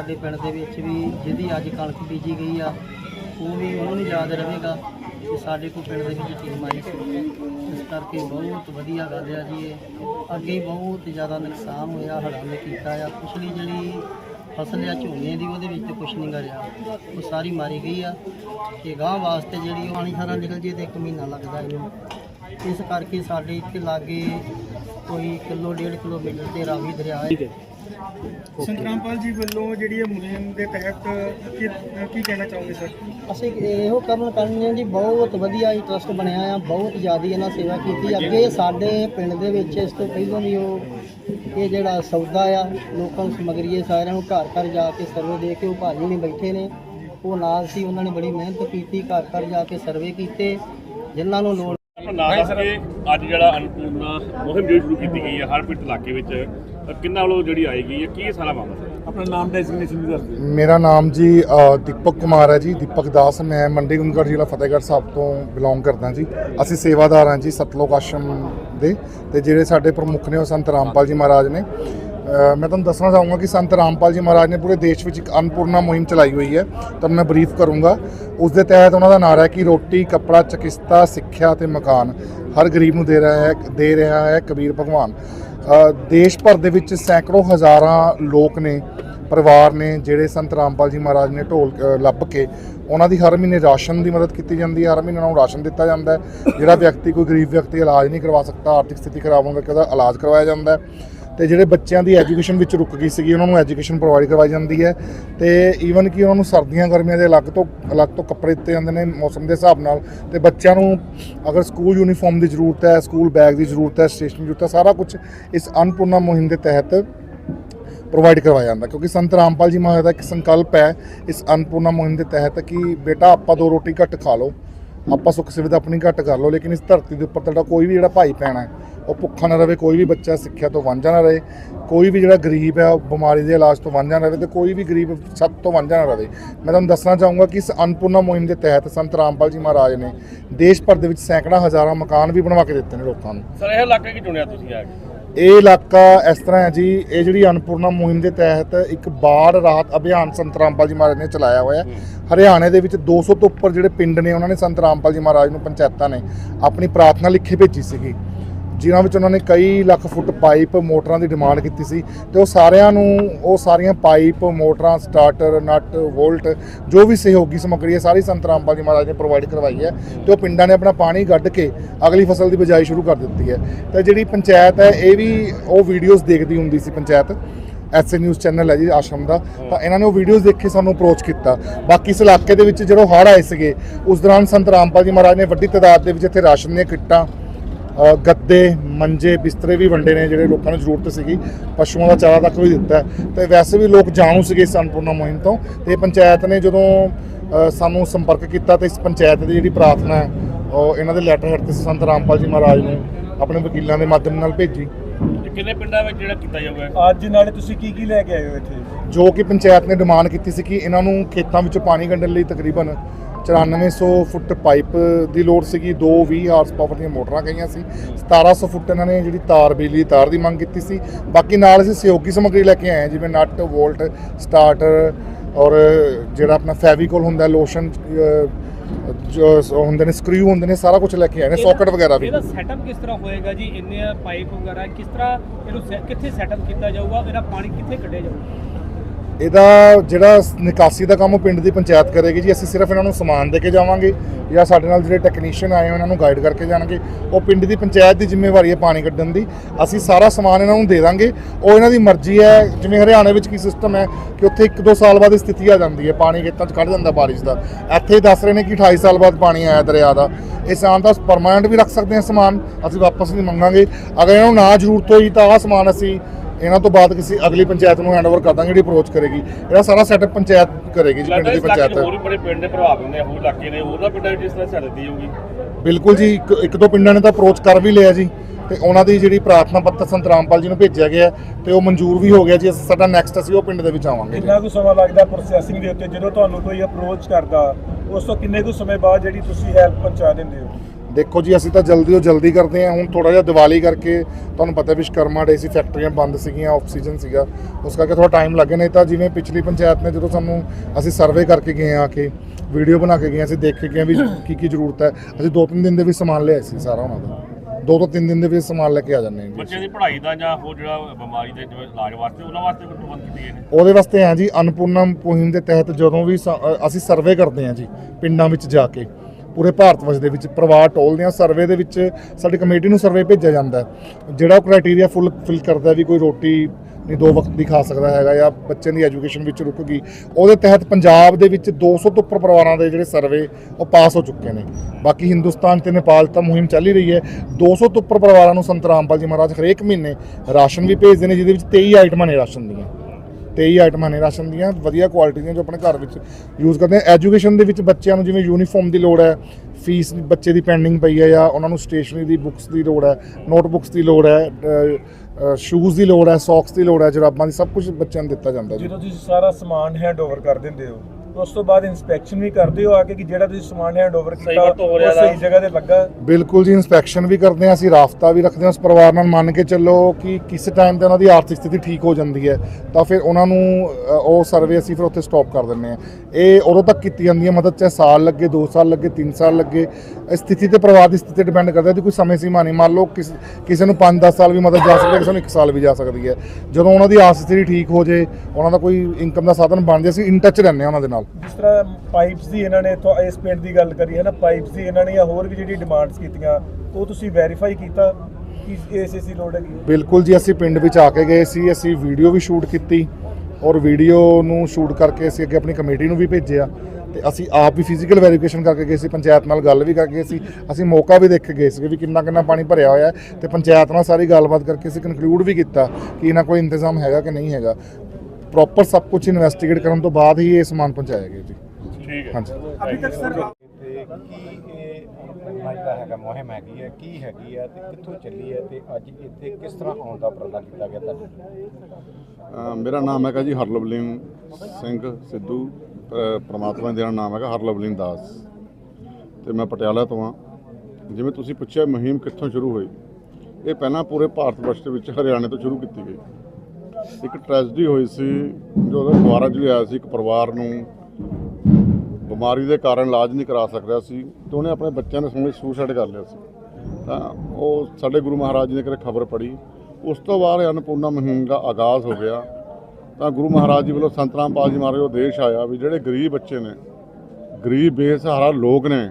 ਸਾਡੇ ਪਿੰਡ ਦੇ ਵਿੱਚ ਵੀ ਜਿਹਦੀ ਅੱਜ ਕਣਕ ਬੀਜੀ ਗਈ ਆ, ਉਹ ਵੀ ਉਹਨੂੰ ਨਹੀਂ ਯਾਦ ਰਹੇਗਾ ਕਿ ਸਾਡੇ ਕੋਲ ਪਿੰਡ ਦੇ ਵਿੱਚ ਟੀਮ ਆਈ ਸੀ। ਇਸ ਕਰਕੇ ਬਹੁਤ ਵਧੀਆ ਗੱਲ ਆ ਜੀ ਇਹ। ਅੱਗੇ ਬਹੁਤ ਜ਼ਿਆਦਾ ਨੁਕਸਾਨ ਹੋਇਆ, ਹੜ੍ਹਾਂ ਨੇ ਕੀਤਾ ਆ। ਪਿਛਲੀ ਜਿਹੜੀ ਫਸਲ ਆ, ਝੋਨੇ ਦੀ, ਉਹਦੇ ਵਿੱਚ ਤੇ ਕੁਝ ਨਹੀਂ ਕਰਿਆ ਉਹ ਸਾਰੀ ਮਾਰੀ ਗਈ ਆ ਤੇ ਗਾਂ ਵਾਸਤੇ ਜਿਹੜੀ ਉਹ ਪਾਣੀ ਸਾਰਾ ਨਿਕਲ ਜੇ ਤੇ ਇੱਕ ਮਹੀਨਾ ਲੱਗਦਾ ਇਹਨੂੰ। ਇਸ ਕਰਕੇ ਸਾਡੇ ਇੱਥੇ ਲਾਗੇ ਕੋਈ ਕਿਲੋ, ਡੇਢ ਕਿਲੋਮੀਟਰ ਤੇ ਰਾਵੀ ਦਰਿਆ ਹੈ। ਸੰਤਰਾਮਪਾਲ ਜੀ ਵੱਲੋਂ ਜਿਹੜੀ ਇਹ ਮੁਹਿੰਮ ਦੇ ਤਹਿਤ ਕੀ ਕੀ ਕਹਿਣਾ ਚਾਹੋਗੇ ਸਰ? ਅਸੀਂ ਇਹੋ ਕਰਨ ਕਰਨੀ ਜੀ ਬਹੁਤ ਵਧੀਆ ਹੀ ਟਰਸਟ ਬਣਿਆ ਆ ਬਹੁਤ ਜ਼ਿਆਦਾ ਇਹਨਾਂ ਸੇਵਾ ਕੀਤੀ ਅੱਗੇ ਸਾਡੇ ਪਿੰਡ ਦੇ ਵਿੱਚ ਇਸ ਤੋਂ ਪਹਿਲਾਂ ਵੀ ਉਹ ਇਹ ਜਿਹੜਾ ਸੌਦਾ ਆ ਲੋਕਾਂ ਨੂੰ ਸਮਗਰੀਏ ਸਾਰਿਆਂ ਨੂੰ ਘਰ ਘਰ ਜਾ ਕੇ ਸਰਵੇ ਦੇ ਕੇ ਉਹ ਭਾਜੀ ਨੇ ਬੈਠੇ ਨੇ। ਉਹ ਨਾਲ ਸੀ ਉਹਨਾਂ ਨੇ ਬੜੀ ਮਿਹਨਤ ਕੀਤੀ ਘਰ ਘਰ ਜਾ ਕੇ ਸਰਵੇ ਕੀਤੇ ਜਿਨ੍ਹਾਂ ਨੂੰ ਲੋੜ ਕੇ ਅੱਜ ਜਿਹੜਾ ਅਨਪੂਰਨਾ ਮੁਹਿੰਮ ਜਿਹੜੀ ਸ਼ੁਰੂ ਕੀਤੀ ਗਈ ਹੈ ਹਰ ਪਿੰਡ ਇਲਾਕੇ ਵਿੱਚ ਕਿੰਨਾ ਵੱਲੋਂ ਜਿਹੜੀ ਆਏਗੀ ਹੈ ਕੀ ਇਹ ਸਾਰਾ ਮਾਮਲਾ ਆਪਣਾ ਨਾਮ ਡੈਜ਼ਿਗਨੇਸ਼ਨ ਵੀ ਦੱਸ ਦਿਓ। ਮੇਰਾ ਨਾਮ ਜੀ ਅ, ਦੀਪਕ ਕੁਮਾਰ ਹੈ ਜੀ ਦੀਪਕ ਦਾਸ। ਮੈਂ ਮੰਡੀ ਗੁੰਗੜ ਜ਼ਿਲ੍ਹਾ ਫਤਿਹਗੜ੍ਹ ਸਾਹਿਬ ਤੋਂ ਬਿਲੋਂਗ ਕਰਦਾ ਜੀ। ਅਸੀਂ ਸੇਵਾਦਾਰ ਹਾਂ ਜੀ ਸਤਲੋਕ ਆਸ਼ਰਮ ਦੇ ਤੇ ਜਿਹੜੇ ਸਾਡੇ ਪ੍ਰਮੁੱਖ ਨੇ ਉਹ ਸੰਤ ਰਾਮਪਾਲ ਜੀ ਮਹਾਰਾਜ ਨੇ। ਅ, ਮੈਂ ਤੁਹਾਨੂੰ ਦੱਸਣਾ ਚਾਹੂੰਗਾ ਕਿ ਸੰਤ ਰਾਮਪਾਲ ਜੀ ਮਹਾਰਾਜ ਨੇ ਪੂਰੇ ਦੇਸ਼ ਵਿੱਚ ਇੱਕ ਅਨਪੂਰਨਾ ਮੁਹਿੰਮ ਚਲਾਈ ਹੋਈ ਹੈ ਤੁਹਾਨੂੰ ਮੈਂ ਬਰੀਫ ਕਰੂੰਗਾ। ਉਸ ਦੇ ਤਹਿਤ ਉਹਨਾਂ ਦਾ ਨਾਰਾ ਹੈ ਕਿ ਰੋਟੀ ਕੱਪੜਾ ਚਕਿਸਤਾ ਸਿੱਖਿਆ ਤੇ ਮਕਾਨ। ਹਰ ਗਰੀਬ ਨੂੰ ਦੇ ਰਿਹਾ ਹੈ ਦੇ ਰਿਹਾ ਹੈ ਕਬੀਰ ਭਗਵਾਨ। ਦੇਸ਼ ਭਰ ਦੇ ਵਿੱਚ ਸੈਂਕੜੋ ਹਜ਼ਾਰਾਂ ਲੋਕ ਨੇ, ਪਰਿਵਾਰ ਨੇ, ਜਿਹੜੇ ਸੰਤ ਰਾਮਪਾਲ ਜੀ ਮਹਾਰਾਜ ਨੇ ਢੋਲ ਲੱਭ ਕੇ ਉਹਨਾਂ ਦੀ ਹਰ ਮਹੀਨੇ ਰਾਸ਼ਨ ਦੀ ਮਦਦ ਕੀਤੀ ਜਾਂਦੀ ਹੈ, ਹਰ ਮਹੀਨੇ ਉਹਨਾਂ ਨੂੰ ਰਾਸ਼ਨ ਦਿੱਤਾ ਜਾਂਦਾ ਹੈ। ਜਿਹੜਾ ਵਿਅਕਤੀ ਕੋਈ ਗਰੀਬ ਵਿਅਕਤੀ ਇਲਾਜ ਨਹੀਂ ਕਰਵਾ ਸਕਦਾ, ਆਰਥਿਕ ਸਥਿਤੀ ਖਰਾਬ ਹੋਣ ਕਰਕੇ ਉਹਦਾ ਇਲਾਜ ਕਰਵਾਇਆ ਜਾਂਦਾ ਹੈ। ਤੇ ਜਿਹੜੇ ਬੱਚਿਆਂ ਦੀ ਐਜੂਕੇਸ਼ਨ ਵਿੱਚ ਰੁਕ ਗਈ ਸੀਗੀ, ਉਹਨਾਂ ਨੂੰ ਐਜੂਕੇਸ਼ਨ ਪ੍ਰੋਵਾਈਡ ਕਰਵਾਈ ਜਾਂਦੀ ਹੈ। ਤੇ ਈਵਨ ਕਿ ਉਹਨਾਂ ਨੂੰ ਸਰਦੀਆਂ ਗਰਮੀਆਂ ਦੇ ਅਲੱਗ ਤੋਂ ਅਲੱਗ ਤੋਂ ਕੱਪੜੇ ਦਿੱਤੇ ਜਾਂਦੇ ਨੇ ਮੌਸਮ ਦੇ ਹਿਸਾਬ ਨਾਲ। ਤੇ ਬੱਚਿਆਂ ਨੂੰ ਅਗਰ ਸਕੂਲ ਯੂਨੀਫਾਰਮ ਦੀ ਜ਼ਰੂਰਤ ਹੈ ਸਕੂਲ ਬੈਗ ਦੀ ਜ਼ਰੂਰਤ ਹੈ ਸਟੇਸ਼ਨਰੀ ਜ਼ਰੂਰਤ ਹੈ, ਸਾਰਾ ਕੁਝ ਇਸ ਅਨਪੂਰਨਾ ਮੁਹਿੰਮ ਦੇ ਤਹਿਤ ਪ੍ਰੋਵਾਈਡ ਕਰਵਾਇਆ ਜਾਂਦਾ। ਕਿਉਂਕਿ ਸੰਤ ਰਾਮਪਾਲ ਜੀ ਮਹਾਰਾਜ ਦਾ ਇੱਕ ਸੰਕਲਪ ਹੈ, ਇਸ ਅਨਪੂਰਨਾ ਮੁਹਿੰਮ ਦੇ ਤਹਿਤ ਕਿ ਬੇਟਾ, ਆਪਾਂ ਦੋ ਰੋਟੀ ਘੱਟ ਖਾ ਲਓ। ਆਪਾਂ ਸੁੱਖ ਸੁਵਿਧਾ ਆਪਣੀ ਘੱਟ ਕਰ ਲਓ, ਲੇਕਿਨ ਇਸ ਧਰਤੀ ਦੇ ਉੱਪਰ ਤੁਹਾਡਾ ਕੋਈ ਵੀ ਜਿਹੜਾ ਭਾਈ ਪੈਣਾ ਹੈ, ਉਹ ਭੁੱਖਾ ਨਾ ਰਵੇ ਕੋਈ ਵੀ ਬੱਚਾ ਸਿੱਖਿਆ ਤੋਂ ਵਾਂਝਾ ਨਾ ਰਹੇ, ਕੋਈ ਵੀ ਜਿਹੜਾ ਗਰੀਬ ਹੈ, ਉਹ ਬਿਮਾਰੀ ਦੇ ਇਲਾਜ ਤੋਂ ਵਾਂਝਾ ਨਾ ਰਹੇ ਤੇ ਕੋਈ ਵੀ ਗਰੀਬ ਛੱਤ ਤੋਂ ਵਾਂਝਾ ਨਾ ਰਹੇ। ਮੈਂ ਤੁਹਾਨੂੰ ਦੱਸਣਾ ਚਾਹੂੰਗਾ ਕਿ ਇਸ ਅਨਪੂਰਨਾ ਮੁਹਿੰਮ ਦੇ ਤਹਿਤ ਸੰਤ ਰਾਮਪਾਲ ਜੀ ਮਹਾਰਾਜ ਨੇ ਦੇਸ਼ ਭਰ ਦੇ ਵਿੱਚ ਸੈਂਕੜਾ ਹਜ਼ਾਰਾਂ ਮਕਾਨ ਵੀ ਬਣਵਾ ਕੇ ਦਿੱਤੇ ਨੇ ਲੋਕਾਂ ਨੂੰ। ਸਰ, ਇਹ ਇਲਾਕਾ ਕੀ ਚੁਣਿਆ ਤੁਸੀਂ ਆ ਕੇ? ਇਹ ਇਲਾਕਾ ਇਸ ਤਰ੍ਹਾਂ ਹੈ ਜੀ ਇਹ ਜਿਹੜੀ ਅਨਪੂਰਨਾ ਮੁਹਿੰਮ ਦੇ ਤਹਿਤ ਇੱਕ ਬਾੜ ਰਾਹਤ ਅਭਿਆਨ ਸੰਤ ਰਾਮਪਾਲ ਜੀ ਮਹਾਰਾਜ ਨੇ ਚਲਾਇਆ ਹੋਇਆ ਹੈ। ਹਰਿਆਣੇ ਦੇ ਵਿੱਚ 200 ਤੋਂ ਉੱਪਰ ਜਿਹੜੇ ਪਿੰਡ ਨੇ ਉਹਨਾਂ ਨੇ ਸੰਤ ਰਾਮਪਾਲ ਜੀ ਮਹਾਰਾਜ ਨੂੰ ਪੰਚਾਇਤਾਂ ਨੇ ਆਪਣੀ ਪ੍ਰਾਰਥਨਾ ਲਿਖੇ ਭੇਜੀ ਸੀਗੀ। ਜਿਨ੍ਹਾਂ ਵਿੱਚ ਉਹਨਾਂ ਨੇ ਕਈ ਲੱਖ ਫੁੱਟ ਪਾਈਪ ਮੋਟਰਾਂ ਦੀ ਡਿਮਾਂਡ ਕੀਤੀ ਸੀ ਤੇ ਉਹ ਸਾਰਿਆਂ ਨੂੰ, ਉਹ ਸਾਰੀਆਂ ਪਾਈਪ, ਮੋਟਰਾਂ, ਸਟਾਰਟਰ, ਨਟ, ਵੋਲਟ, ਜੋ ਵੀ ਸਹਿਯੋਗੀ ਸਮੱਗਰੀ ਹੈ, ਸਾਰੀ ਸੰਤ ਰਾਮਪਾਲ ਜੀ ਮਹਾਰਾਜ ਨੇ ਪ੍ਰੋਵਾਈਡ ਕਰਵਾਈ ਹੈ ਤੇ ਉਹ ਪਿੰਡਾਂ ਨੇ ਆਪਣਾ ਪਾਣੀ ਕੱਢ ਕੇ ਅਗਲੀ ਫਸਲ ਦੀ ਬਿਜਾਈ ਸ਼ੁਰੂ ਕਰ ਦਿੱਤੀ ਹੈ। ਤੇ ਜਿਹੜੀ ਪੰਚਾਇਤ ਹੈ, ਇਹ ਵੀ ਉਹ ਵੀਡੀਓਜ਼ ਦੇਖਦੀ ਹੁੰਦੀ ਸੀ Panchayat. S A news channel ਹੈ ਜੀ, ਆਸ਼ਰਮ ਦਾ। ਤਾਂ ਇਹਨਾਂ ਨੇ ਉਹ ਵੀਡੀਓਜ਼ ਦੇਖ ਕੇ ਸਾਨੂੰ ਅਪਰੋਚ ਕੀਤਾ। ਬਾਕੀ ਇਸ ਇਲਾਕੇ ਦੇ ਵਿੱਚ ਜਦੋਂ ਹੜ੍ਹ ਆਏ ਸੀਗੇ, ਉਸ ਦੌਰਾਨ ਸੰਤ ਰਾਮਪਾਲ ਜੀ ਮਹਾਰਾਜ ਨੇ ਵੱਡੀ ਤਾਦਾਦ ਦੇ ਵਿੱਚ ਇੱਥੇ ਰਾਸ਼ਨ ਦੀਆਂ ਕਿੱਟਾਂ ਗੱਦੇ ਮੰਜੇ ਬਿਸਤਰੇ ਵੀ ਵੰਡੇ ਨੇ ਜਿਹੜੇ ਲੋਕਾਂ ਨੂੰ ਜ਼ਰੂਰਤ ਸੀਗੀ। ਪਸ਼ੂਆਂ ਦਾ ਚਾਰਾ ਤੱਕ ਵੀ ਦਿੱਤਾ। ਤੇ ਵੈਸੇ ਵੀ ਲੋਕ ਜਾਣੂ ਸੀਗੇ ਇਸ ਅਨਪੂਰਨਾ ਮੁਹਿੰਮ ਤੋਂ। ਤੇ ਪੰਚਾਇਤ ਨੇ ਜਦੋਂ ਸਾਨੂੰ ਸੰਪਰਕ ਕੀਤਾ ਤੇ ਇਸ ਪੰਚਾਇਤ ਦੀ ਜਿਹੜੀ ਪ੍ਰਾਰਥਨਾ ਹੈ ਉਹ ਇਹਨਾਂ ਦੇ ਲੈਟਰ ਹੈਡ ਤੇ ਸੰਤ ਰਾਮਪਾਲ ਜੀ ਮਹਾਰਾਜ ਨੇ ਆਪਣੇ ਵਕੀਲਾਂ ਦੇ ਮਾਧਿਅਮ ਨਾਲ ਭੇਜੀ। ਕਿੰਨੇ ਪਿੰਡਾਂ ਵਿੱਚ ਜਿਹੜਾ ਕੀਤਾ ਜਾਊਗਾ? ਅੱਜ ਨਾਲੇ ਤੁਸੀਂ ਕੀ ਕੀ ਲੈ ਕੇ ਆਏ ਹੋ ਇੱਥੇ? ਜੋ ਕਿ ਪੰਚਾਇਤ ਨੇ ਡਿਮਾਂਡ ਕੀਤੀ ਸੀ ਕਿ ਇਹਨਾਂ ਨੂੰ ਖੇਤਾਂ ਵਿੱਚ ਪਾਣੀ ਕੱਢਣ ਲਈ ਤਕਰੀਬਨ 9400 ਫੁੱਟ ਪਾਈਪ ਦੀ ਲੋੜ ਸੀਗੀ ਦੋ 20 ਹਾਰਸ ਪਾਵਰ ਦੀਆਂ ਮੋਟਰਾਂ ਗਈਆਂ ਸੀ 1700 ਫੁੱਟ ਇਹਨਾਂ ਨੇ ਜਿਹੜੀ ਤਾਰ ਬਿਜਲੀ ਤਾਰ ਦੀ ਮੰਗ ਕੀਤੀ ਸੀ। ਬਾਕੀ ਨਾਲ ਅਸੀਂ ਸਹਿਯੋਗੀ ਸਮੱਗਰੀ ਲੈ ਕੇ ਆਏ ਹਾਂ ਜਿਵੇਂ ਨਟ ਵੋਲਟ ਸਟਾਰਟਰ ਔਰ ਜਿਹੜਾ ਆਪਣਾ ਫੈਵੀਕੋਲ ਹੁੰਦਾ ਲੋਸ਼ਨ ਜੋ ਹੁੰਦੇ ਨੇ ਸਕਰੂ ਹੁੰਦੇ ਨੇ ਸਾਰਾ ਕੁਝ ਲੈ ਕੇ ਆਏ ਨੇ ਸੌਕਟ ਵਗੈਰਾ ਵੀ। ਇਹਦਾ ਸੈਟਅਪ ਕਿਸ ਤਰ੍ਹਾਂ ਹੋਏਗਾ ਜੀ? ਇੰਨੇ ਪਾਈਪ ਵਗੈਰਾ ਕਿਸ ਤਰ੍ਹਾਂ ਇਹਨੂੰ ਕਿੱਥੇ ਸੈਟਅਪ ਕੀਤਾ ਜਾਊਗਾ? ਇਹਦਾ ਪਾਣੀ ਕਿੱਥੇ ਕੱਢਿਆ ਜਾਊਗਾ? ਇਹਦਾ ਜਿਹੜਾ ਨਿਕਾਸੀ ਦਾ ਕੰਮ ਉਹ ਪਿੰਡ ਦੀ ਪੰਚਾਇਤ ਕਰੇਗੀ ਜੀ। ਅਸੀਂ ਸਿਰਫ ਇਹਨਾਂ ਨੂੰ ਸਮਾਨ ਦੇ ਕੇ ਜਾਵਾਂਗੇ ਜਾਂ ਸਾਡੇ ਨਾਲ ਜਿਹੜੇ ਟੈਕਨੀਸ਼ੀਅਨ ਆਏ ਉਹਨਾਂ ਨੂੰ ਗਾਈਡ ਕਰਕੇ ਜਾਣਗੇ। ਉਹ ਪਿੰਡ ਦੀ ਪੰਚਾਇਤ ਦੀ ਜ਼ਿੰਮੇਵਾਰੀ ਹੈ ਪਾਣੀ ਕੱਢਣ ਦੀ। ਅਸੀਂ ਸਾਰਾ ਸਮਾਨ ਇਹਨਾਂ ਨੂੰ ਦੇ ਦਾਂਗੇ। ਉਹ ਇਹਨਾਂ ਦੀ ਮਰਜ਼ੀ ਹੈ। ਜਿਵੇਂ ਹਰਿਆਣੇ ਵਿੱਚ ਕੀ ਸਿਸਟਮ ਹੈ ਕਿ ਉੱਥੇ 1-2 ਸਾਲ ਬਾਅਦ ਇਹ ਸਥਿਤੀ ਆ ਜਾਂਦੀ ਹੈ। ਪਾਣੀ ਖੇਤਾਂ 'ਚ ਕੱਢ ਜਾਂਦਾ ਬਾਰਿਸ਼ ਦਾ। ਇੱਥੇ ਦੱਸ ਰਹੇ ਨੇ ਕਿ 28 ਸਾਲ ਬਾਅਦ ਪਾਣੀ ਆਇਆ ਦਰਿਆ ਦਾ। ਇਹ ਸਮਾਨ ਤਾਂ ਪਰਮਾਨੈਂਟ ਵੀ ਰੱਖ ਸਕਦੇ ਹਾਂ ਸਮਾਨ। ਅਸੀਂ ਵਾਪਸ ਨਹੀਂ ਮੰਗਾਂਗੇ। ਅਗਰ ਇਹਨਾਂ ਨੂੰ ਨਾ ਜ਼ਰੂਰਤ ਹੋਈ ਤਾਂ ਆਹ ਸਮਾਨ ਅਸੀਂ ਇਹਨਾਂ ਤੋਂ ਬਾਅਦ ਕਿਸੇ ਅਗਲੀ ਪੰਚਾਇਤ ਨੂੰ ਹੈਂਡਓਵਰ ਕਰ ਦਾਂਗੇ ਜਿਹੜੀ ਅਪਰੋਚ ਕਰੇਗੀ। ਇਹਦਾ ਸਾਰਾ ਸੈਟਅਪ ਪੰਚਾਇਤ ਕਰੇਗੀ ਜੀ ਪਿੰਡ ਦੀ ਪੰਚਾਇਤ। ਹੋਰ ਵੀ ਬੜੇ ਪਿੰਡ ਦੇ ਪ੍ਰਭਾਵ ਹੁੰਦੇ ਆ ਹੋਰ ਇਲਾਕੇ ਨੇ ਹੋਰ ਦਾ ਪਿੰਡਾਂ ਇਸ ਤਰ੍ਹਾਂ ਦਿੱਤੀ ਜਾਊਗੀ ਬਿਲਕੁਲ ਜੀ ਇੱਕ ਇੱਕ ਦੋ ਪਿੰਡਾਂ ਨੇ ਤਾਂ ਅਪਰੋਚ ਕਰ ਵੀ ਲਿਆ ਜੀ। ਤੇ ਉਹਨਾਂ ਦੀ ਜਿਹੜੀ ਪ੍ਰਾਰਥਨਾ ਪੱਤਰ ਸੰਤ ਰਾਮਪਾਲ ਜੀ ਨੂੰ ਭੇਜਿਆ ਗਿਆ ਤੇ ਉਹ ਮਨਜ਼ੂਰ ਵੀ ਹੋ ਗਿਆ ਜੀ ਅਸੀਂ- ਸਾਡਾ ਨੈਕਸਟ ਅਸੀਂ ਉਹ ਪਿੰਡ ਦੇ ਵਿੱਚ ਆਵਾਂਗੇ। ਕਿੰਨਾ ਕੁ ਸਮਾਂ ਲੱਗਦਾ ਪ੍ਰੋਸੈਸਿੰਗ ਦੇ ਉੱਤੇ ਜਦੋਂ ਤੁਹਾਨੂੰ ਕੋਈ ਅਪਰੋਚ ਕਰਦਾ ਉਸ ਤੋਂ ਕਿੰਨੇ ਕੁ ਸਮੇਂ ਬਾਅਦ ਜਿਹੜੀ ਤੁਸੀਂ ਹੈਲਪ ਪਹੁੰਚਾ ਦਿੰਦੇ ਹੋ? ਦੇਖੋ ਜੀ ਅਸੀਂ ਤਾਂ ਜਲਦੀ ਤੋਂ ਜਲਦੀ ਕਰਦੇ ਹਾਂ। ਹੁਣ ਥੋੜਾ ਜਿਹਾ ਦੀਵਾਲੀ ਕਰਕੇ ਤੁਹਾਨੂੰ ਪਤਾ ਵਿਸ਼ਕਰਮਾ ਡੇ ਸੀ ਫੈਕਟਰੀਆਂ ਬੰਦ ਸੀਗੀਆਂ ਆਫ ਸੀਜ਼ਨ ਸੀਗਾ। ਉਸ ਕਰਕੇ ਥੋੜਾ ਟਾਈਮ ਲੱਗੇ ਨਹੀਂ ਤਾਂ ਜਿਵੇਂ ਪਿਛਲੀ ਪੰਚਾਇਤ ਨੇ ਜਦੋਂ ਸਾਨੂੰ ਅਸੀਂ ਸਰਵੇ ਕਰਕੇ ਗਏ ਆ ਕੇ ਵੀਡੀਓ ਬਣਾ ਕੇ ਗਏ ਅਸੀਂ ਦੇਖ ਕੇ ਗਏ ਵੀ ਕੀ ਕੀ ਜ਼ਰੂਰਤ ਹੈ। ਅਸੀਂ ਦੋ ਤਿੰਨ ਦਿਨ ਦੇ ਵਿੱਚ ਸਮਾਨ ਲਿਆਏ ਸੀ ਸਾਰਾ ਉਹਨਾਂ ਦਾ। ਦੋ ਤੋਂ ਤਿੰਨ ਦਿਨ ਦੇ ਵਿੱਚ ਸਮਾਨ ਲੈ ਕੇ ਆ ਜਾਂਦੇ ਹਾਂ ਜੀ ਬੱਚਿਆਂ ਦੀ ਪੜ੍ਹਾਈ ਦਾ ਜਾਂ ਹੋਰ ਜਿਹੜਾ ਬਿਮਾਰੀ ਦੇ ਜਿਵੇਂ ਇਲਾਜ ਵਾਸਤੇ ਉਹਨਾਂ ਵਾਸਤੇ ਕੋਈ ਪ੍ਰਬੰਧ ਕੀਤੇ ਗਏ ਨੇ? ਉਹਦੇ ਵਾਸਤੇ ਹੈ ਜੀ ਅਨਪੂਰਨਾ ਮੁਹਿੰਮ ਦੇ ਤਹਿਤ ਜਦੋਂ ਵੀ ਸ- ਅ, ਅਸੀਂ ਸਰਵੇ ਕਰਦੇ ਹਾਂ ਜੀ ਪਿੰਡਾਂ ਵਿੱਚ ਜਾ ਕੇ ਪੂਰੇ ਭਾਰਤ ਵਰਸ਼ ਦੇ ਵਿੱਚ ਪਰਿਵਾਰ ਟੋਲਦੇ ਹਾਂ ਸਰਵੇ ਦੇ ਵਿੱਚ ਸਾਡੀ ਕਮੇਟੀ ਨੂੰ ਸਰਵੇ ਭੇਜਿਆ ਜਾਂਦਾ ਜਿਹੜਾ ਉਹ ਕ੍ਰਾਈਟੇਰੀਆ ਫੁੱਲ ਫਿਲ ਕਰਦਾ ਵੀ ਕੋਈ ਰੋਟੀ ਨਹੀਂ ਦੋ ਵਕਤ ਦੀ ਖਾ ਸਕਦਾ ਹੈਗਾ ਜਾਂ ਬੱਚਿਆਂ ਦੀ ਐਜੂਕੇਸ਼ਨ ਵਿੱਚ ਰੁਕ ਗਈ, ਉਹਦੇ ਤਹਿਤ ਪੰਜਾਬ ਦੇ ਵਿੱਚ 200 ਤੋਂ ਉੱਪਰ ਪਰਿਵਾਰਾਂ ਦੇ ਜਿਹੜੇ ਸਰਵੇ ਉਹ ਪਾਸ ਹੋ ਚੁੱਕੇ ਨੇ। ਬਾਕੀ ਹਿੰਦੁਸਤਾਨ ਤੇ ਨੇਪਾਲ ਤਾਂ ਮੁਹਿੰਮ ਚੱਲ ਹੀ ਰਹੀ ਹੈ। 200 ਤੋਂ ਉੱਪਰ ਪਰਿਵਾਰਾਂ ਨੂੰ ਸੰਤ ਰਾਮਪਾਲ ਜੀ ਮਹਾਰਾਜ ਹਰੇਕ ਮਹੀਨੇ ਰਾਸ਼ਨ ਵੀ ਭੇਜਦੇ ਨੇ, ਜਿਹਦੇ ਵਿੱਚ 23 ਆਈਟਮਾਂ ਨੇ ਰਾਸ਼ਨ ਦੀਆਂ। 23 ਆਈਟਮਾਂ ਨੇ ਰਾਸ਼ਨ ਦੀਆਂ, ਵਧੀਆ ਕੁਆਲਿਟੀ ਦੀਆਂ ਜੋ ਆਪਣੇ ਘਰ ਵਿੱਚ ਯੂਜ਼ ਕਰਦੇ ਆ। ਐਜੂਕੇਸ਼ਨ ਦੇ ਵਿੱਚ ਬੱਚਿਆਂ ਨੂੰ ਜਿਵੇਂ ਯੂਨੀਫਾਰਮ ਦੀ ਲੋੜ ਹੈ ਫੀਸ ਬੱਚੇ ਦੀ ਪੈਂਡਿੰਗ ਪਈ ਹੈ ਜਾਂ ਉਹਨਾਂ ਨੂੰ ਸਟੇਸ਼ਨਰੀ ਦੀ ਬੁੱਕਸ ਦੀ ਲੋੜ ਹੈ ਨੋਟਬੁੱਕਸ ਦੀ ਲੋੜ ਹੈ ਸ਼ੂਜ਼ ਦੀ ਲੋੜ ਹੈ ਸੌਕਸ ਦੀ ਲੋੜ ਹੈ, ਜਰਾਬਾਂ ਦੀ ਸਭ ਕੁਝ ਬੱਚਿਆਂ ਨੂੰ ਦਿੱਤਾ ਜਾਂਦਾ ਜੀ। ਜਦੋਂ ਤੁਸੀਂ ਸਾਰਾ ਸਮਾਨ ਹੈਂਡ ਓਵਰ ਕਰ ਦਿੰਦੇ ਹੋ ਉਸ ਤੋਂ ਬਾਅਦ ਇਨਸਪੈਕਸ਼ਨ ਵੀ ਕਰਦੇ ਹੋ ਆ ਕੇ ਕਿ ਜਿਹੜਾ ਤੁਸੀਂ ਸਮਾਨ ਹੈਂਡ ਓਵਰ ਕੀਤਾ ਉਹ ਸਹੀ ਜਗ੍ਹਾ ਤੇ ਲੱਗਾ? ਬਿਲਕੁਲ ਜੀ ਇਨਸਪੈਕਸ਼ਨ ਵੀ ਕਰਦੇ ਹਾਂ ਅਸੀਂ ਰਾਫਤਾ ਵੀ ਰੱਖਦੇ ਹਾਂ ਉਸ ਪਰਿਵਾਰ ਨਾਲ ਮੰਨ ਕੇ ਚੱਲੋ ਕਿ ਕਿਸ ਟਾਈਮ ਤੇ ਉਹਨਾਂ ਦੀ ਆਰਥਿਕ ਸਥਿਤੀ ਠੀਕ ਹੋ ਜਾਂਦੀ ਹੈ ਤਾਂ ਫਿਰ ਉਹਨਾਂ ਨੂੰ ਉਹ ਸਰਵੇ ਅਸੀਂ ਫਿਰ ਉੱਥੇ ਸਟਾਪ ਕਰ ਦਿੰਦੇ ਹਾਂ। ਇਹ ਉਦੋਂ ਤੱਕ ਕੀਤੀ ਜਾਂਦੀ ਹੈ ਮਦਦ ਚਾਹੇ ਸਾਲ ਲੱਗੇ 2 ਸਾਲ ਲੱਗੇ 3 ਸਾਲ ਲੱਗੇ ਇਹ ਸਥਿਤੀ ਤੇ ਪਰਿਵਾਰ ਦੀ ਸਥਿਤੀ ਤੇ ਡਿਪੈਂਡ ਕਰਦਾ ਇਹਦੀ ਕੋਈ ਸਮੇਂ ਸੀਮਾ ਨਹੀਂ। ਮੰਨ ਲਓ ਕਿਸ ਕਿਸੇ ਨੂੰ 5-10 ਸਾਲ ਵੀ ਮਦਦ ਜਾ ਸਕਦੀ ਹੈ ਕਿਸੇ ਨੂੰ 1 ਸਾਲ ਵੀ ਜਾ ਸਕਦੀ ਹੈ। ਜਦੋਂ ਉਹਨਾਂ ਦੀ ਆਰਥਿਕ ਸਥਿਤੀ ਠੀਕ ਹੋ ਜੇ ਉਹਨਾਂ ਦਾ ਕੋਈ ਇਨਕਮ ਦਾ ਸਾਧਨ ਬਣ ਜੇ ਅਸੀਂ ਇਨ ਟੱਚ ਰਹਿੰਦੇ ਹਾਂ ਉਹਨਾਂ ਦੇ ਨਾਲ। ਜਿਸ ਤਰ੍ਹਾਂ ਪਾਈਪਸ ਦੀ ਇਹਨਾਂ ਨੇ ਇੱਥੋਂ ਇਸ ਪਿੰਡ ਦੀ ਗੱਲ ਕਰੀ ਹੈ ਨਾ ਪਾਈਪਸ ਦੀ ਇਹਨਾਂ ਨੇ ਜਾਂ ਹੋਰ ਵੀ ਜਿਹੜੀ ਡਿਮਾਂਡਸ ਕੀਤੀਆਂ ਉਹ ਤੁਸੀਂ ਵੈਰੀਫਾਈ ਕੀਤਾ ਕਿ ਇਸ ਇਸ ਦੀ ਲੋੜ ਹੈਗੀ? ਬਿਲਕੁਲ ਜੀ ਅਸੀਂ ਪਿੰਡ ਵਿੱਚ ਆ ਕੇ ਗਏ ਸੀ ਅਸੀਂ ਵੀਡੀਓ ਵੀ ਸ਼ੂਟ ਕੀਤੀ ਔਰ ਵੀਡੀਓ ਨੂੰ ਸ਼ੂਟ ਕਰਕੇ ਅਸੀਂ ਅੱਗੇ ਆਪਣੀ ਕਮੇਟੀ ਨੂੰ ਵੀ ਭੇਜਿਆ ਤੇ ਅਸੀਂ ਆਪ ਵੀ ਫਿਜ਼ੀਕਲ ਵੈਰੀਫਿਕੇਸ਼ਨ ਕਰਕੇ ਗਏ ਸੀ ਪੰਚਾਇਤ ਨਾਲ ਗੱਲ ਵੀ ਕਰਕੇ ਗਏ ਸੀ ਅਸੀਂ ਮੌਕਾ ਵੀ ਦੇਖ ਕੇ ਗਏ ਸੀ ਵੀ ਕਿੰਨਾ ਕਿੰਨਾ ਪਾਣੀ ਭਰਿਆ ਹੋਇਆ ਹੈ ਤੇ ਪੰਚਾਇਤ ਨਾਲ ਸਾਰੀ ਗੱਲਬਾਤ ਕਰਕੇ ਅਸੀਂ ਕਨਕਲੂਡ ਵੀ ਕੀਤਾ ਕਿ ਇਹਨਾਂ ਕੋਈ ਇੰਤਜ਼ਾਮ ਹੈਗਾ ਕਿ ਨਹੀਂ ਹੈਗਾ ਪ੍ਰੋਪਰ ਸਭ ਕੁਝ ਇਨਵੈਸਟੀਗੇਟ ਕਰਨ ਤੋਂ ਬਾਅਦ ਹੀ ਇਹ ਸਮਾਨ ਪਹੁੰਚਾਇਆ ਗਿਆ ਜੀ। ਠੀਕ ਹੈ। ਹਾਂਜੀ। ਅਭੀ ਤੱਕ ਸਰ ਤੇ ਕੀ ਇਹ ਜਿਹੜਾ ਹੈਗਾ ਮੁਹਿੰਮ ਹੈਗੀ ਹੈ ਕੀ ਹੈਗੀ ਹੈ ਤੇ ਕਿੱਥੋਂ ਚੱਲੀ ਹੈ ਤੇ ਅੱਜ ਇੱਥੇ ਕਿਸ ਤਰ੍ਹਾਂ ਆਉਣ ਦਾ ਉਪਰਾਲਾ ਕੀਤਾ ਗਿਆ ਤੁਹਾਡੇ ਮੇਰਾ ਨਾਮ ਹੈਗਾ ਜੀ ਹਰਲਵਲੀਨ ਸਿੰਘ ਸਿੱਧੂ ਪ੍ਰਮਾਤਮਾ ਦਾ ਨਾਮ ਹੈਗਾ ਹਰਲਵਲੀਨ ਦਾਸ। ਤੇ ਮੈਂ ਪਟਿਆਲਾ ਤੋਂ ਆ ਜਿਵੇਂ ਤੁਸੀਂ ਪੁੱਛਿਆ ਮੁਹਿੰਮ ਕਿੱਥੋਂ ਸ਼ੁਰੂ ਹੋਈ ਇਹ ਪਹਿਲਾਂ ਪੂਰੇ ਭਾਰਤ ਵਰਸ਼ ਦੇ ਵਿੱਚ ਹਰਿਆਣੇ ਤੋਂ ਸ਼ੁਰੂ ਕੀਤੀ ਗਈ। ਇੱਕ ਟ੍ਰੈਜਡੀ ਹੋਈ ਸੀ, ਜੋ ਉਹਦਾ ਦੁਆਰਾ ਜੀ ਆਇਆ ਸੀ ਇੱਕ ਪਰਿਵਾਰ ਨੂੰ ਬਿਮਾਰੀ ਦੇ ਕਾਰਨ ਇਲਾਜ ਨਹੀਂ ਕਰਾ ਸਕਦਾ ਸੀ ਤੇ ਉਹਨੇ ਆਪਣੇ ਬੱਚਿਆਂ ਦੇ ਸਾਹਮਣੇ ਸੁਸਾਈਡ ਕਰ ਲਿਆ ਸੀ। ਤਾਂ ਉਹ ਸਾਡੇ ਗੁਰੂ ਮਹਾਰਾਜ ਜੀ ਨੇ ਕਿਤੇ ਖਬਰ ਪੜੀ ਉਸ ਤੋਂ ਬਾਅਦ ਇਹ ਅਨਪੂਰਨਾ ਮੁਹਿੰਮ ਦਾ ਆਗਾਜ਼ ਹੋ ਗਿਆ। ਤਾਂ ਗੁਰੂ ਮਹਾਰਾਜ ਜੀ ਵੱਲੋਂ ਸੰਤ ਰਾਮਪਾਲ ਜੀ ਮਹਾਰਾਜ ਉਹ ਦੇਸ਼ ਆਇਆ ਵੀ ਜਿਹੜੇ ਗਰੀਬ ਬੱਚੇ ਨੇ, ਗਰੀਬ, ਬੇਸਹਾਰਾ ਲੋਕ ਨੇ,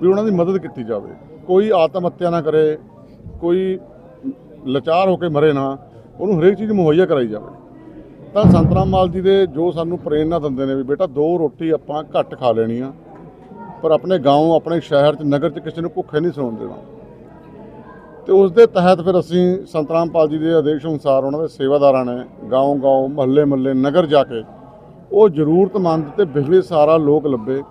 ਵੀ ਉਹਨਾਂ ਦੀ ਮਦਦ ਕੀਤੀ ਜਾਵੇ। ਕੋਈ ਆਤਮ ਹੱਤਿਆ ਨਾ ਕਰੇ, ਕੋਈ ਲਾਚਾਰ ਹੋ ਕੇ ਮਰੇ ਨਾ ਉਹਨੂੰ ਹਰੇਕ ਚੀਜ਼ ਮੁਹੱਈਆ ਕਰਾਈ ਜਾਵੇ ਤਾਂ ਸੰਤ ਰਾਮਪਾਲ ਜੀ ਦੇ ਜੋ ਸਾਨੂੰ ਪ੍ਰੇਰਨਾ ਦਿੰਦੇ ਨੇ ਵੀ ਬੇਟਾ ਦੋ ਰੋਟੀ ਆਪਾਂ ਘੱਟ ਖਾ ਲੈਣੀ ਆ ਪਰ ਆਪਣੇ گاؤں ਆਪਣੇ ਸ਼ਹਿਰ 'ਚ ਨਗਰ 'ਚ ਕਿਸੇ ਨੂੰ ਭੁੱਖੇ ਨਹੀਂ ਸੌਣ ਦੇਣਾ ਤੇ ਉਸ ਦੇ ਤਹਿਤ ਫਿਰ ਅਸੀਂ ਸੰਤ ਰਾਮਪਾਲ ਜੀ ਦੇ ਆਦੇਸ਼ ਅਨੁਸਾਰ ਉਹਨਾਂ ਦੇ ਸੇਵਾਦਾਰਾਂ ਨੇ گاؤں گاؤں ਮਹੱਲੇ ਮਹੱਲੇ ਨਗਰ ਜਾ ਕੇ ਉਹ ਜ਼ਰੂਰਤਮੰਦ ਤੇ ਬਿਜਲੀ ਸਾਰਾ ਲੋਕ ਲੱਭੇ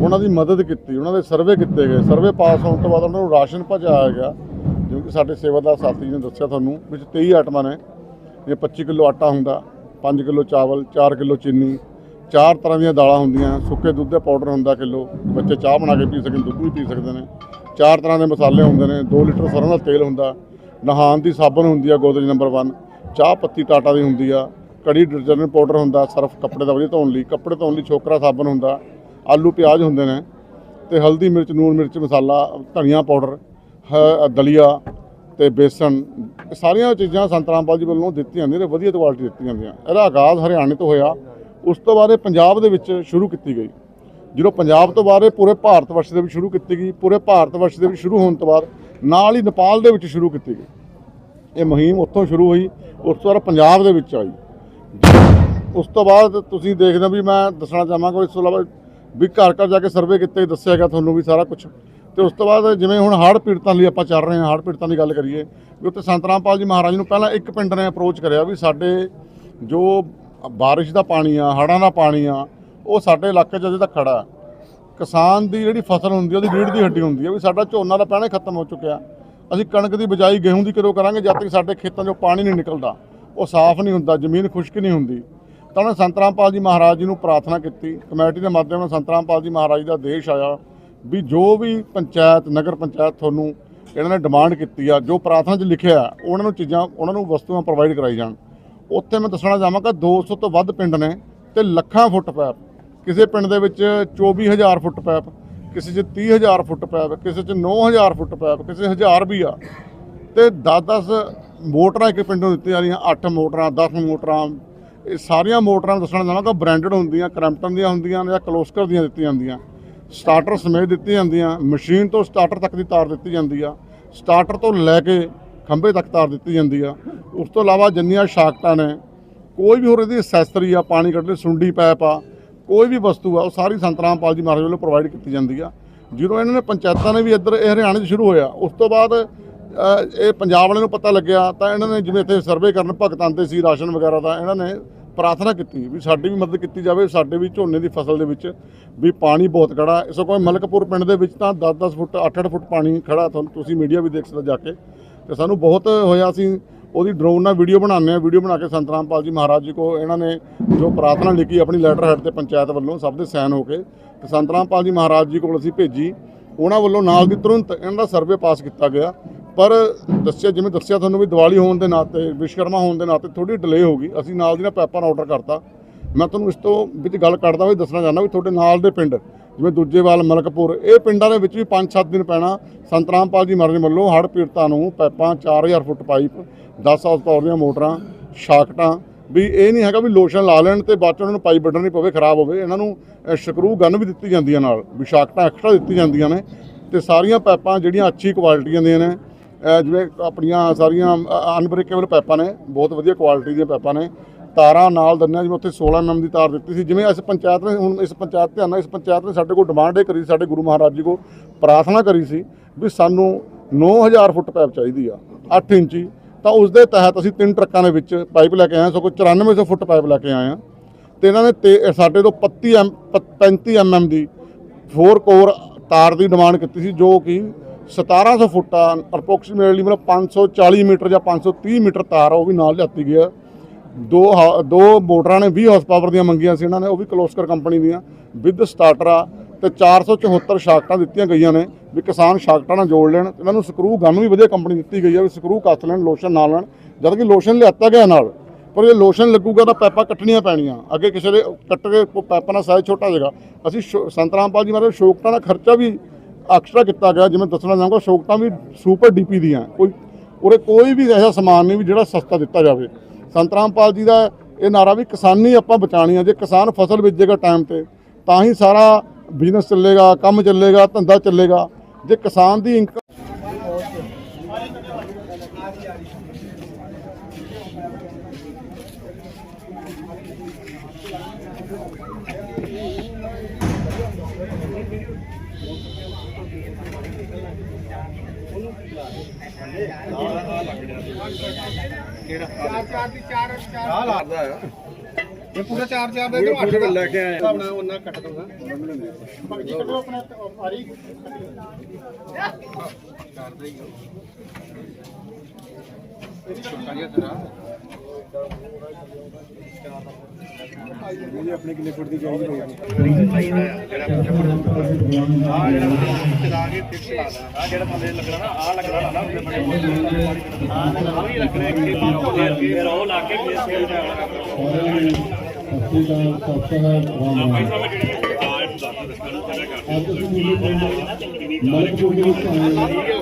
ਉਹਨਾਂ ਦੀ ਮਦਦ ਕੀਤੀ ਉਹਨਾਂ ਦੇ ਸਰਵੇ ਕੀਤੇ ਗਏ ਸਰਵੇ ਪਾਸ ਹੋਣ ਤੋਂ ਬਾਅਦ ਉਹਨਾਂ ਨੂੰ ਰਾਸ਼ਨ ਪਹੁੰਚਾਇਆ ਗਿਆ ਜਿਵੇਂ ਕਿ ਸਾਡੇ ਸੇਵਾਦਾਰ ਸਾਥੀ ਨੇ ਦੱਸਿਆ ਤੁਹਾਨੂੰ, ਵਿੱਚ 23 ਆਈਟਮਾਂ ਨੇ। ਜੇ 25 ਕਿਲੋ ਆਟਾ ਹੁੰਦਾ 5 ਕਿਲੋ ਚਾਵਲ 4 ਕਿਲੋ ਚੀਨੀ, ਚਾਰ ਤਰ੍ਹਾਂ ਦੀਆਂ ਦਾਲਾਂ ਹੁੰਦੀਆਂ, ਸੁੱਕੇ ਦੁੱਧ ਦਾ ਪਾਊਡਰ ਹੁੰਦਾ ਕਿਲੋ, ਬੱਚੇ ਚਾਹ ਬਣਾ ਕੇ ਪੀ ਸਕਣ, ਦੁੱਧ ਵੀ ਪੀ ਸਕਦੇ ਨੇ। ਚਾਰ ਤਰ੍ਹਾਂ ਦੇ ਮਸਾਲੇ ਹੁੰਦੇ ਨੇ 2 ਲੀਟਰ ਸਰੋਂ ਦਾ ਤੇਲ ਹੁੰਦਾ ਨਹਾਣ ਦੀ ਸਾਬਣ ਹੁੰਦੀ ਆ ਗੋਦਰੇਜ ਨੰਬਰ 1 ਚਾਹ ਪੱਤੀ ਟਾਟਾ ਦੀ ਹੁੰਦੀ ਆ, ਕੜੀ ਡਿਟਰਜੈਂਟ ਪਾਊਡਰ ਹੁੰਦਾ, ਸਰਫ ਕੱਪੜੇ ਦਾ ਵਧੀਆ ਧੋਣ ਲਈ, ਕੱਪੜੇ ਧੋਣ ਲਈ ਛੋਕਰਾ ਸਾਬਣ ਹੁੰਦਾ, ਆਲੂ ਪਿਆਜ਼ ਹੁੰਦੇ ਨੇ, ਤੇ ਹਲਦੀ ਮਿਰਚ ਨੂਨ ਮਿਰਚ, ਮਸਾਲਾ, ਧਨੀਆ ਪਾਊਡਰ ਦਲੀਆ ਤੇ ਬੇਸਣ, ਸਾਰੀਆਂ ਚੀਜ਼ਾਂ ਸੰਤ ਰਾਮਪਾਲ ਜੀ ਵੱਲੋਂ ਦਿੱਤੀਆਂ ਜਾਂਦੀਆਂ ਨੇ, ਵਧੀਆ ਕੁਆਲਿਟੀ ਦਿੱਤੀਆਂ ਜਾਂਦੀਆਂ ਇਹਦਾ ਆਗਾਜ਼ ਹਰਿਆਣੇ ਤੋਂ ਹੋਇਆ। ਉਸ ਤੋਂ ਬਾਅਦ ਇਹ ਪੰਜਾਬ ਦੇ ਵਿੱਚ ਸ਼ੁਰੂ ਕੀਤੀ ਗਈ। ਜਦੋਂ ਪੰਜਾਬ ਤੋਂ ਬਾਅਦ ਇਹ ਪੂਰੇ ਭਾਰਤ ਵਰਸ਼ ਦੇ ਵਿੱਚ ਸ਼ੁਰੂ ਕੀਤੀ ਗਈ, ਪੂਰੇ ਭਾਰਤ ਵਰਸ਼ ਦੇ ਵਿੱਚ ਸ਼ੁਰੂ ਹੋਣ ਤੋਂ ਬਾਅਦ ਨਾਲ ਹੀ ਨੇਪਾਲ ਦੇ ਵਿੱਚ ਸ਼ੁਰੂ ਕੀਤੀ ਗਈ। ਇਹ ਮੁਹਿੰਮ ਉੱਥੋਂ ਸ਼ੁਰੂ ਹੋਈ, ਉਸ ਤੋਂ ਬਾਅਦ ਪੰਜਾਬ ਦੇ ਵਿੱਚ ਆਈ। ਉਸ ਤੋਂ ਬਾਅਦ ਤੁਸੀਂ ਦੇਖਦੇ ਹੋ ਵੀ ਮੈਂ ਦੱਸਣਾ ਚਾਹਾਂਗਾ ਇਸ ਤੋਂ ਇਲਾਵਾ ਵੀ ਘਰ ਘਰ ਜਾ ਕੇ ਸਰਵੇ ਕੀਤੇ, ਦੱਸਿਆ ਗਿਆ ਤੁਹਾਨੂੰ ਵੀ ਸਾਰਾ ਕੁਝ ਤੇ ਉਸ ਤੋਂ ਬਾਅਦ ਜਿਵੇਂ ਹੁਣ ਹੜ੍ਹ ਪੀੜਤਾਂ ਲਈ ਆਪਾਂ ਚੱਲ ਰਹੇ ਹਾਂ, ਹੜ੍ਹ ਪੀੜਤਾਂ ਦੀ ਗੱਲ ਕਰੀਏ, ਵੀ ਉੱਥੇ ਸੰਤ ਰਾਮਪਾਲ ਜੀ ਮਹਾਰਾਜ ਨੂੰ ਪਹਿਲਾਂ ਇੱਕ ਪਿੰਡ ਨੇ ਅਪਰੋਚ ਕਰਿਆ ਵੀ ਸਾਡੇ ਜੋ ਬਾਰਿਸ਼ ਦਾ ਪਾਣੀ ਆ, ਹੜ੍ਹਾਂ ਦਾ ਪਾਣੀ ਆ, ਉਹ ਸਾਡੇ ਇਲਾਕੇ 'ਚ ਅਜੇ ਤੱਕ ਖੜਾ। ਕਿਸਾਨ ਦੀ ਜਿਹੜੀ ਫਸਲ ਹੁੰਦੀ ਉਹਦੀ ਰੀੜ ਦੀ ਹੱਡੀ ਹੁੰਦੀ ਆ ਵੀ ਸਾਡਾ ਝੋਨਾ ਦਾ ਪਹਿਣੇ ਖਤਮ ਹੋ ਚੁੱਕਿਆ। ਅਸੀਂ ਕਣਕ ਦੀ ਬਿਜਾਈ ਗੇਹੂੰ ਦੀ ਕਦੋਂ ਕਰਾਂਗੇ ਜਦ ਤੱਕ ਸਾਡੇ ਖੇਤਾਂ 'ਚੋਂ ਪਾਣੀ ਨਹੀਂ ਨਿਕਲਦਾ। ਉਹ ਸਾਫ਼ ਨਹੀਂ ਹੁੰਦਾ, ਜ਼ਮੀਨ ਖੁਸ਼ਕ ਨਹੀਂ ਹੁੰਦੀ। ਤਾਂ ਉਹਨੇ ਸੰਤ ਰਾਮਪਾਲ ਜੀ ਮਹਾਰਾਜ ਜੀ ਨੂੰ ਪ੍ਰਾਰਥਨਾ ਕੀਤੀ। ਕਮੇਟੀ ਦੇ ਮਾਧਿਅਮ ਨਾਲ ਸੰਤ ਰਾਮਪਾਲ ਜੀ ਮਹਾਰਾਜ ਦਾ ਆਦੇਸ਼ ਆਇਆ। ਵੀ ਜੋ ਵੀ ਪੰਚਾਇਤ, ਨਗਰ ਪੰਚਾਇਤ ਤੁਹਾਨੂੰ ਇਹਨਾਂ ਨੇ ਡਿਮਾਂਡ ਕੀਤੀ ਆ, ਜੋ ਪ੍ਰਾਰਥਨਾ 'ਚ ਲਿਖਿਆ, ਉਹਨਾਂ ਨੂੰ ਚੀਜ਼ਾਂ, ਉਹਨਾਂ ਨੂੰ ਵਸਤੂਆਂ ਪ੍ਰੋਵਾਈਡ ਕਰਾਈ ਜਾਣ। ਉੱਥੇ ਮੈਂ ਦੱਸਣਾ ਚਾਹਾਂਗਾ 200 ਤੋਂ ਵੱਧ ਪਿੰਡ ਨੇ ਤੇ ਲੱਖਾਂ ਫੁੱਟ ਪੈਪ। ਕਿਸੇ ਪਿੰਡ ਦੇ ਵਿੱਚ 24000 ਫੁੱਟ ਪੈਪ, ਕਿਸੇ 'ਚ 30000 ਫੁੱਟ ਪੈਪ, ਕਿਸੇ 'ਚ 9000 ਫੁੱਟ ਪੈਪ, ਕਿਸੇ 1000 ਵੀ ਆ। ਤੇ 10-10 ਮੋਟਰਾਂ ਇੱਕ ਪਿੰਡ ਨੂੰ ਦਿੱਤੀਆਂ ਜਾ ਰਹੀਆਂ 8 ਮੋਟਰਾਂ 10 ਮੋਟਰਾਂ। ਇਹ ਸਾਰੀਆਂ ਮੋਟਰਾਂ ਦੱਸਣਾ ਚਾਹਾਂਗਾ ਬ੍ਰਾਂਡਡ ਹੁੰਦੀਆਂ, ਕ੍ਰੈਂਪਟਨ ਦੀਆਂ ਹੁੰਦੀਆਂ ਜਾਂ ਕਲੋਸਕਰ ਦੀਆਂ ਦਿੱਤੀਆਂ ਜਾਂਦੀਆਂ ਸਟਾਰਟਰ ਸਮੇਤ ਦਿੱਤੀ ਜਾਂਦੀਆਂ, ਮਸ਼ੀਨ ਤੋਂ ਸਟਾਰਟਰ ਤੱਕ ਦੀ ਤਾਰ ਦਿੱਤੀ ਜਾਂਦੀ ਆ, ਸਟਾਰਟਰ ਤੋਂ ਲੈ ਕੇ ਖੰਭੇ ਤੱਕ ਤਾਰ ਦਿੱਤੀ ਜਾਂਦੀ ਆ। ਉਸ ਤੋਂ ਇਲਾਵਾ ਜਿੰਨੀਆਂ ਸ਼ਾਕਟਾਂ ਨੇ, ਕੋਈ ਵੀ ਹੋਰ ਇਹਦੀ ਅਸੈਸਰੀ ਆ, ਪਾਣੀ ਕੱਢਣ ਲਈ, ਸੁੰਡੀ ਪੈਪ ਆ, ਕੋਈ ਵੀ ਵਸਤੂ ਆ, ਉਹ ਸਾਰੀ ਸੰਤਰਾਮ ਪਾਲ ਜੀ ਮਹਾਰਾਜ ਵੱਲੋਂ ਪ੍ਰੋਵਾਈਡ ਕੀਤੀ ਜਾਂਦੀ ਆ। ਜਦੋਂ ਇਹਨਾਂ ਨੇ ਪੰਚਾਇਤਾਂ ਨੇ ਵੀ ਇੱਧਰ ਇਹ ਹਰਿਆਣੇ 'ਚ ਸ਼ੁਰੂ ਹੋਇਆ, ਉਸ ਤੋਂ ਬਾਅਦ ਇਹ ਪੰਜਾਬ ਵਾਲਿਆਂ ਨੂੰ ਪਤਾ ਲੱਗਿਆ, ਤਾਂ ਇਹਨਾਂ ਨੇ ਜਿਵੇਂ ਇੱਥੇ ਸਰਵੇ ਕਰਨ ਭਗਤ ਆਉਂਦੇ ਸੀ, ਰਾਸ਼ਨ ਵਗੈਰਾ ਦਾ, ਇਹਨਾਂ ਨੇ ਪ੍ਰਾਰਥਨਾ ਕੀਤੀ ਵੀ ਸਾਡੀ ਵੀ ਮਦਦ ਕੀਤੀ ਜਾਵੇ, ਸਾਡੇ ਵੀ ਝੋਨੇ ਦੀ ਫਸਲ ਦੇ ਵਿੱਚ ਵੀ ਪਾਣੀ ਬਹੁਤ ਖੜਾ ਇਸ ਕੋਈ ਮਲਕਪੁਰ ਪਿੰਡ ਦੇ ਵਿੱਚ ਤਾਂ 10-10 ਫੁੱਟ 8-8 ਫੁੱਟ ਪਾਣੀ ਖੜਾ ਤੁਹਾਨੂੰ ਤੁਸੀਂ ਮੀਡੀਆ ਵੀ ਦੇਖ ਸਕਦੇ ਜਾ ਕੇ। ਤੇ ਸਾਨੂੰ ਬਹੁਤ ਹੋਇਆ ਸੀ, ਉਹਦੀ ਡਰੋਨ ਨਾਲ ਵੀਡੀਓ ਬਣਾਉਂਦੇ ਆ ਵੀਡੀਓ ਬਣਾ ਕੇ ਸੰਤਰਾਮ ਪਾਲ ਜੀ ਮਹਾਰਾਜ ਜੀ ਕੋ ਇਹਨਾਂ ਨੇ ਜੋ ਪ੍ਰਾਰਥਨਾ ਲਿਖੀ ਆਪਣੀ ਲੈਟਰ ਹੈਡ ਤੇ ਪੰਚਾਇਤ ਵੱਲੋਂ, ਸਭ ਦੇ ਸਾਈਨ ਹੋ ਕੇ। ਤੇ ਸੰਤਰਾਮ ਪਾਲ ਜੀ ਮਹਾਰਾਜ ਜੀ ਕੋਲ ਅਸੀਂ ਭੇਜੀ। ਉਹਨਾਂ ਵੱਲੋਂ ਨਾਲ ਦੀ ਤੁਰੰਤ ਇਹਨਾਂ ਦਾ ਸਰਵੇ ਪਾਸ ਕੀਤਾ ਗਿਆ। ਪਰ ਦੱਸਿਆ, ਜਿਵੇਂ ਦੱਸਿਆ ਤੁਹਾਨੂੰ ਵੀ ਦੀਵਾਲੀ ਹੋਣ ਦੇ ਨਾਤੇ ਵਿਸ਼ਕਰਮਾ ਹੋਣ ਦੇ ਨਾਤੇ ਥੋੜੀ ਡਿਲੇ ਹੋ ਗਈ। ਅਸੀਂ ਨਾਲ ਦੀ ਨਾਲ ਪੈਪਾਂ ਦਾ ਆਰਡਰ ਕਰਤਾ। ਮੈਂ ਤੁਹਾਨੂੰ ਇਸ ਤੋਂ ਵਿੱਚ ਗੱਲ ਕਰਦਾ ਹੋਈ ਦੱਸਣਾ ਚਾਹੁੰਦਾ ਵੀ ਤੁਹਾਡੇ ਨਾਲ ਦੇ ਪਿੰਡ, ਜਿਵੇਂ ਦੂਜੇਵਾਲ ਮਲਕਪੁਰ, ਇਹ ਪਿੰਡਾਂ ਦੇ ਵਿੱਚ ਵੀ 5-7 ਦਿਨ ਪੈਣਾ। ਸੰਤਰਾਮ ਪਾਲ ਜੀ ਮਹਾਰਾਜ ਵੱਲੋਂ ਹੜ੍ਹ ਪੀੜਤਾਂ ਨੂੰ ਪੈਪਾਂ 4000 ਫੁੱਟ ਪਾਈਪ 10 ਹਾਊਸ ਪਾਵਰ ਦੀਆਂ ਮੋਟਰਾਂ, ਸ਼ਾਕਟਾਂ, ਵੀ ਇਹ ਨਹੀਂ ਹੈਗਾ ਵੀ ਲੋਸ਼ਨ ਲਾ ਲੈਣ ਤੇ ਬਾਅਦ ਚ ਉਹਨਾਂ ਨੂੰ ਪਾਈਪ ਵੱਢਣੀ ਪਵੇ, ਖਰਾਬ ਹੋਵੇ। ਇਹਨਾਂ ਨੂੰ ਸਕਰੂ ਗਨ ਵੀ ਦਿੱਤੀ ਜਾਂਦੀ ਹੈ ਨਾਲ, ਵੀ ਸ਼ਾਕਟਾਂ ਐਕਸਟਰਾ ਦਿੱਤੀ ਜਾਂਦੀਆਂ ਨੇ ਤੇ ਸਾਰੀਆਂ ਪਾਈਪਾਂ ਜਿਹੜੀਆਂ ਅੱਛੀ ਕੁਆਲਿਟੀਆਂ ਦੀਆਂ ਨੇ ਜਿਵੇਂ ਆਪਣੀਆਂ ਸਾਰੀਆਂ ਅਨਬ੍ਰੇਕੇਬਲ ਪਾਈਪਾਂ ਨੇ ਬਹੁਤ ਵਧੀਆ ਕੁਆਲਿਟੀ ਦੀਆਂ ਪਾਈਪਾਂ ਨੇ। ਤਾਰਾਂ ਨਾਲ ਦੰਨਿਆ ਜਿਵੇਂ ਉੱਥੇ 16 ਐਮਐਮ ਦੀ ਤਾਰ ਦਿੱਤੀ ਸੀ। ਜਿਵੇਂ ਇਸ ਪੰਚਾਇਤ ਨੇ ਹੁਣ ਇਸ ਪੰਚਾਇਤ ਧਿਆਨ ਨਾਲ ਇਸ ਪੰਚਾਇਤ ਨੇ ਸਾਡੇ ਕੋਲ ਡਿਮਾਂਡ ਇਹ ਕਰੀ ਸੀ, ਸਾਡੇ ਗੁਰੂ ਮਹਾਰਾਜ ਜੀ ਕੋ ਪ੍ਰਾਰਥਨਾ ਕਰੀ ਸੀ ਵੀ ਸਾਨੂੰ 9000 ਫੁੱਟ ਪਾਈਪ ਚਾਹੀਦੀ ਆ 8 ਇੰਚੀ। ਤਾਂ ਉਸ ਦੇ ਤਹਿਤ ਅਸੀਂ ਤਿੰਨ ਟਰੱਕਾਂ ਦੇ ਵਿੱਚ ਪਾਈਪ ਲੈ ਕੇ ਆਏ ਹਾਂ ਸੋ ਕੋਈ 9400 ਫੁੱਟ ਪਾਈਪ ਲੈ ਕੇ ਆਏ ਹਾਂ। ਤੇ ਇਹਨਾਂ ਨੇ ਤੇ ਸਾਡੇ ਤੋਂ 35 ਐਮ 35 ਐਮਐਮ ਦੀ 4 ਕੋਰ ਤਾਰ ਦੀ ਡਿਮਾਂਡ ਕੀਤੀ ਸੀ ਜੋ ਕਿ 1700 ਫੁੱਟ ਆ ਅਪਰੋਕਸੀਮੇਟਲੀ ਮਤਲਬ 540 ਮੀਟਰ ਜਾਂ 530 ਮੀਟਰ ਤਾਰ ਆ, ਉਹ ਵੀ ਨਾਲ ਲਿਆਤੀ ਗਈ ਆ। ਦੋ ਹਾ- ਦੋ ਮੋਟਰਾਂ ਨੇ 20 ਹਾਰਸ ਪਾਵਰ ਦੀਆਂ ਮੰਗੀਆਂ ਸੀ ਇਹਨਾਂ ਨੇ, ਉਹ ਵੀ ਕਲੋਸਕਰ ਕੰਪਨੀ ਦੀਆਂ ਵਿਦ ਸਟਾਰਟਰ ਆ, ਤੇ 474 ਸ਼ਾਕਟਾਂ ਦਿੱਤੀਆਂ ਗਈਆਂ ਨੇ, ਵੀ ਕਿਸਾਨ ਸ਼ਾਕਟਾਂ ਨਾਲ ਜੋੜ ਲੈਣ, ਇਹਨਾਂ ਨੂੰ ਸਕਰੂ ਗਨ ਵੀ ਵਧੀਆ ਕੰਪਨੀ ਦਿੱਤੀ ਗਈ ਆ, ਵੀ ਸਕਰੂ ਕੱਸ ਲੈਣ ਲੋਸ਼ਨ ਨਾਲ ਲੈਣ, ਜਦ ਕਿ ਲੋਸ਼ਨ ਲਿਆਤਾ ਗਿਆ ਨਾਲ, ਪਰ ਜੇ ਲੋਸ਼ਨ ਲੱਗੂਗਾ ਤਾਂ ਪੈਪਾਂ ਕੱਟਣੀਆਂ ਪੈਣੀਆਂ, ਅੱਗੇ ਕਿਸੇ ਦੇ ਕੱਟ ਕੇ ਪੈਪਾਂ ਦਾ ਸਾਈਜ਼ ਛੋਟਾ ਹੋ ਜਾਏਗਾ ਅਸੀਂ ਸ਼ੋ- ਸੰਤਰਾਮਪਾਲ ਜੀ ਮਾਰੇ ਸ਼ੋਕਟਾਂ ਦਾ ਖਰਚਾ ਵੀ ਐਕਸਟਰਾ ਕੀਤਾ ਗਿਆ, ਜਿਵੇਂ ਦੱਸਣਾ ਚਾਹਾਂਗਾ ਸ਼ੋਕਟਾਂ ਵੀ ਸੁਪਰ ਡੀਪੀ ਦੀਆਂ। ਕੋਈ ਉਰੇ ਕੋਈ ਵੀ ਐਸਾ ਸਮਾਨ ਨਹੀਂ ਵੀ ਜਿਹੜਾ ਸਸਤਾ ਦਿੱਤਾ ਜਾਵੇ। ਸੰਤਰਾਮਪਾਲ ਜੀ ਦਾ ਇਹ ਨਾਰਾ ਵੀ ਕਿਸਾਨੀ ਆਪਾਂ ਬਚਾਣੀ ਆ। ਜੇ ਕਿਸਾਨ ਫਸਲ ਬੀਜੇਗਾ ਟਾਈਮ ਤੇ, ਤਾਂ ਹੀ ਸਾਰਾ ਬਿਜ਼ਨਸ ਚੱਲੇਗਾ, ਕੰਮ ਚੱਲੇਗਾ, ਧੰਦਾ ਚੱਲੇਗਾ। ਜੇ ਕਿਸਾਨ ਦੀ ਇਨਕਮ ਇਹ ਪੂਰਾ 4 4 ਦੇ ਇਧਰ 8 ਲੈ ਕੇ ਆਏ ਆਪਣਾ ਉਹਨਾਂ ਕੱਟ ਦੂੰਗਾ ਆ ਜਿਹੜਾ ਥੱਲੇ ਲੱਗਣਾ ਨਾ ਆ ਲੱਗਣਾ ਨਾ ਆ ਵੀ ਲੱਗਣਾ ਇੱਕ ਫਿਰ ਉਹ ਲਾ ਕੇ ਫੇਸ ਕੇ ਜਾਣਾ ਭਾਈ ਸਾਹਿਬ ਜਿਹੜੀ ਆ। ਇਹ ਦੱਸ ਦੱਸ ਕਰੋ ਕਿਹੜਾ ਕਰਦੇ ਮਲਕਪੁਰ ਦੇ ਵਿੱਚ ਆਏ ਹਾਂ।